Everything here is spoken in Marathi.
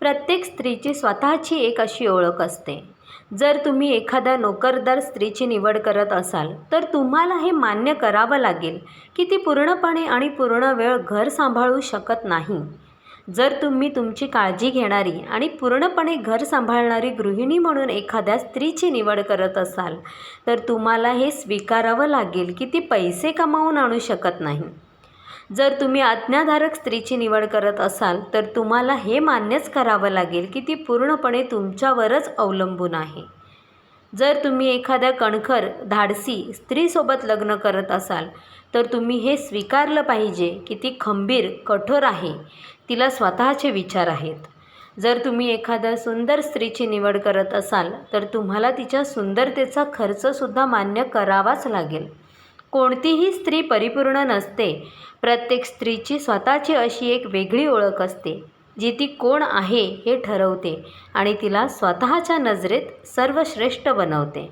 प्रत्येक स्त्रीची स्वतःची एक अशी ओळख असते. जर तुम्ही एखाद्या नोकरदार स्त्रीची निवड करत असाल तर तुम्हाला हे मान्य करावं लागेल की ती पूर्णपणे आणि पूर्ण वेळ घर सांभाळू शकत नाही. जर तुम्ही तुमची काळजी घेणारी आणि पूर्णपणे घर सांभाळणारी गृहिणी म्हणून एखाद्या स्त्रीची निवड करत असाल तर तुम्हाला हे स्वीकारावं लागेल की ती पैसे कमावून आणू शकत नाही. जर तुम्ही आज्ञाधारक स्त्रीची निवड करत असाल तर तुम्हाला हे मान्यच करावं लागेल की ती पूर्णपणे तुमच्यावरच अवलंबून आहे. जर तुम्ही एखाद्या कणखर धाडसी स्त्रीसोबत लग्न करत असाल तर तुम्ही हे स्वीकारलं पाहिजे की ती खंबीर कठोर आहे. तिला स्वतःचे विचार आहेत. जर तुम्ही एखाद्या सुंदर स्त्रीची निवड करत असाल तर तुम्हाला तिच्या सुंदरतेचा खर्चसुद्धा मान्य करावाच लागेल. कोणतीही स्त्री परिपूर्ण नसते. प्रत्येक स्त्रीची स्वतःची अशी एक वेगळी ओळख असते जी ती कोण आहे हे ठरवते आणि तिला स्वतःच्या नजरेत सर्वश्रेष्ठ बनवते.